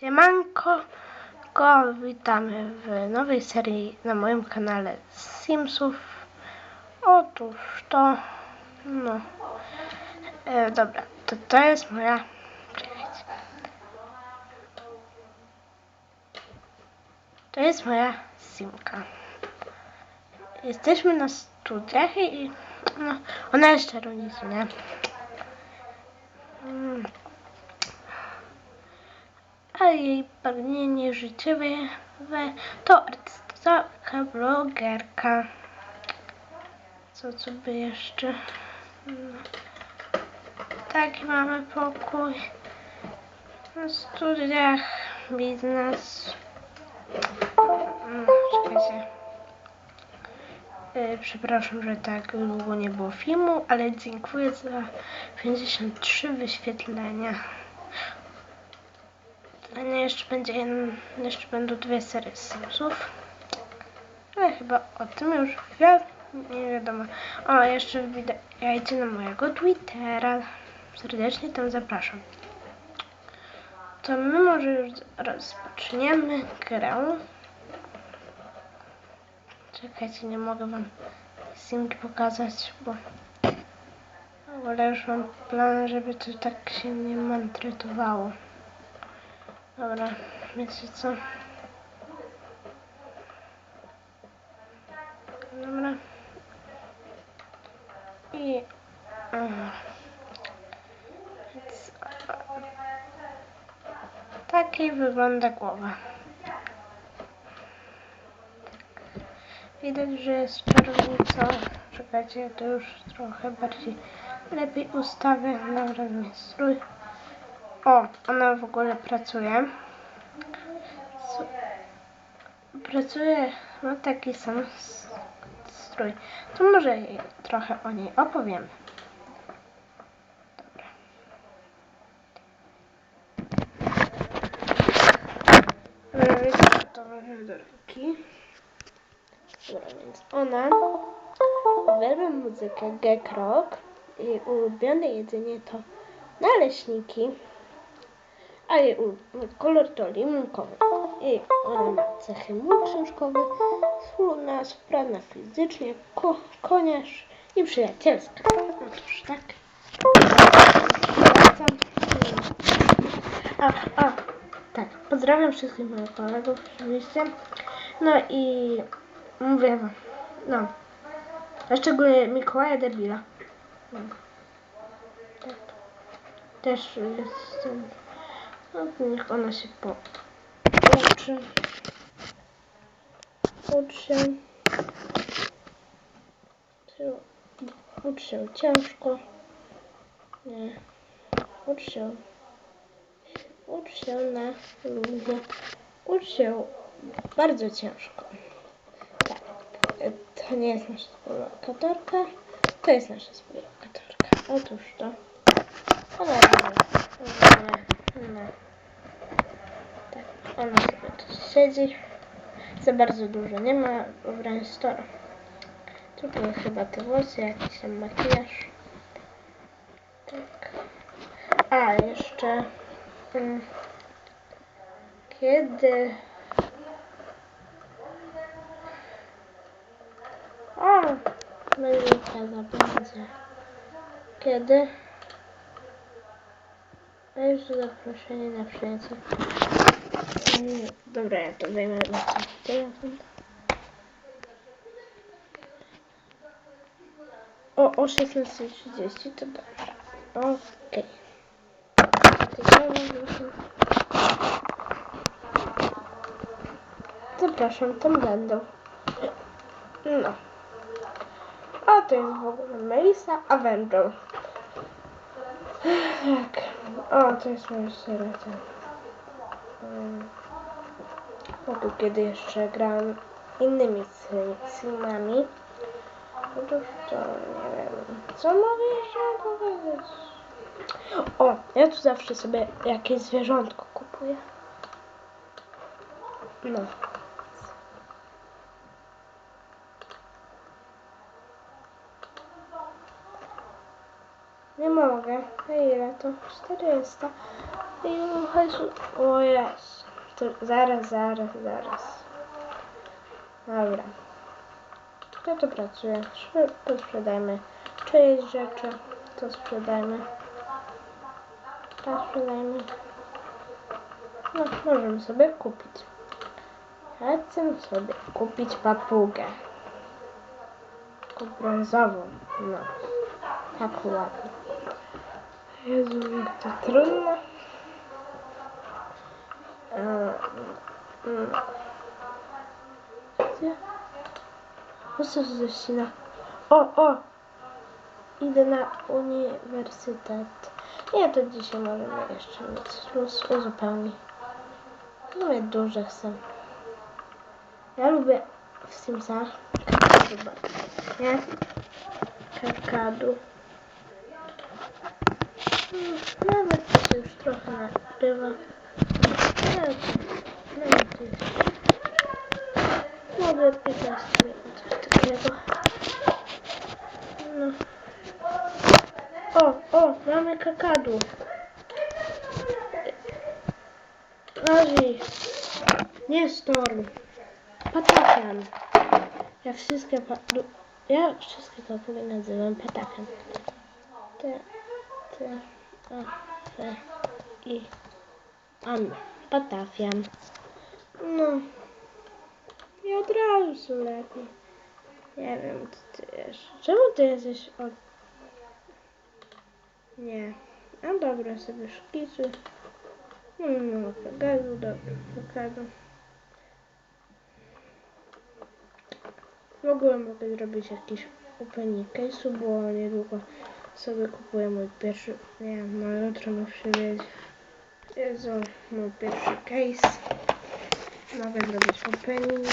Siemanko, ko, witamy w nowej serii na moim kanale Simsów. Otóż to, no, e, dobra, to to jest moja. To jest moja Simka. Jesteśmy na studiach i, no, ona jeszcze rodzice, nie? Mm. a jej pragnienie życiowe to artystka, blogerka. Co co by jeszcze? No. Taki mamy pokój. Na studiach biznes. Mm, Czekajcie. E, Przepraszam, że tak długo nie było filmu, ale dziękuję za 53 wyświetlenia. A jeszcze będzie jeden, jeszcze będą dwie serie Simsów. Ale chyba o tym już wi- nie wiadomo. O, jeszcze wbijajcie na mojego Twittera. Serdecznie tam zapraszam. To my może już rozpoczniemy grę. Czekajcie, nie mogę wam Simki pokazać, bo w ogóle już mam plan, żeby to tak się nie maltretowało. Dobra, wiecie co? Dobra. I... Więc, Takiej wygląda głowa. Widać, że jest czarownica. Czekajcie, to już trochę bardziej lepiej ustawię. Dobra, mi strój. O, ona w ogóle pracuje. Pracuje, ma taki sam strój. To może trochę o niej opowiem. Dobra. Do ręki. Dobra, więc ona uwielbia muzykę geek rock i ulubione jedzenie to naleśniki, a jej kolor to limonkowy. I ona ma cechy mój książkowy, wspólna, sprawna fizycznie, ko i przyjacielska. Otóż tak. Wracam. A, a, tak. Pozdrawiam wszystkich moich kolegów oczywiście. No i mówię wam, no. A szczególnie Mikołaja Debila. No. Tak. Też jestem. No, niech ona się po uczy. Ucz się. Ucz się ciężko. Nie. Ucz się. Ucz się na luzie. Ucz się bardzo ciężko. Tak. To nie jest nasza współlokatorka. To jest nasza współlokatorka. Otóż to. Ona ona, ona, tak, ona sobie tu siedzi. Za bardzo dużo nie ma ubrań store. Tylko chyba te włosy, jakiś tam makijaż. Tak. A, jeszcze mm, kiedy o, Melika będzie. Kiedy? A już zaproszenie na przyjaciół. Dobra, ja to wejmę na telefon. O, o 16.30 to dobrze. Okej. Zapraszam, tam będą. No. A to jest w ogóle Melissa Avenger. Tak. O, to jest moja serca. Bo tu kiedy jeszcze grałam innymi sim- simami. Otóż to nie wiem. Co mogę jeszcze powiedzieć? O, ja tu zawsze sobie jakieś zwierzątko kupuję. No. Nie mogę. A ile to? 400. O jest. Zaraz, zaraz, zaraz. Dobra. Kto to pracuje? Szybko sprzedajmy. Czyjeś rzeczy, to sprzedajmy. To sprzedajmy. No, możemy sobie kupić. Chcę sobie kupić papugę. Taką brązową. No. Tak ładnie. Jezu, jak to trudno. Gdzie? Po co się zacina? O, o! Idę na uniwersytet. Nie, to dzisiaj możemy jeszcze mieć uzupełni. No duże chcę. Ja lubię w Simsach chyba, nie? Kakadu. Mm, Nawet to się już trochę nagrywa. Nawet, nawet to jest. Mogę 15 minut coś takiego. No. O, o, mamy kakadu. Rozi. Nie storm. Patakan. Ja wszystkie pa ja wszystkie papugi nazywam patakan. T, T, A, F, I, An. Patafian. No. I od razu są lepiej. Nie wiem, co ty jeszcze. Czemu ty jesteś od... Nie. A dobra, sobie szkicuj. No, no, no, Pegadu, dobra, Pegadu. W ogóle mogę zrobić jakiś opening case'u, bo niedługo sobie kupuję mój pierwszy, nie wiem, no jutro muszę mieć, Jezu, mój pierwszy case. Mogę zrobić opening.